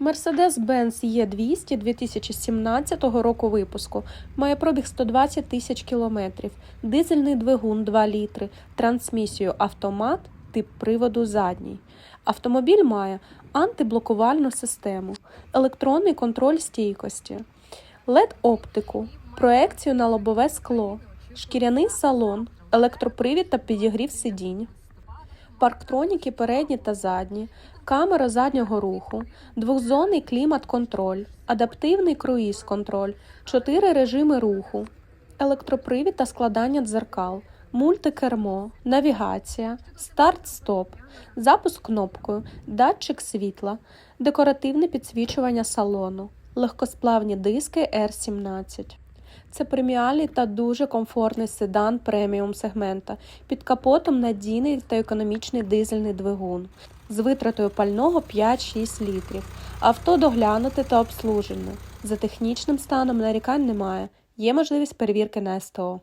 Mercedes-Benz E200 2017 року випуску. Має пробіг 120 тисяч кілометрів, дизельний двигун 2 літри, трансмісію автомат, тип приводу задній. Автомобіль має антиблокувальну систему, електронний контроль стійкості, LED-оптику, проекцію на лобове скло, шкіряний салон, електропривід та підігрів сидінь парктроніки передні та задні, камера заднього руху, двохзонний клімат-контроль, адаптивний круїз-контроль, чотири режими руху, електропривід та складання дзеркал, мультикермо, навігація, старт-стоп, запуск кнопкою, датчик світла, декоративне підсвічування салону, легкосплавні диски R17. Це преміальний та дуже комфортний седан преміум сегмента. Під капотом надійний та економічний дизельний двигун з витратою пального 5-6 літрів. Авто доглянуте та обслужене. За технічним станом нарікань немає. Є можливість перевірки на СТО.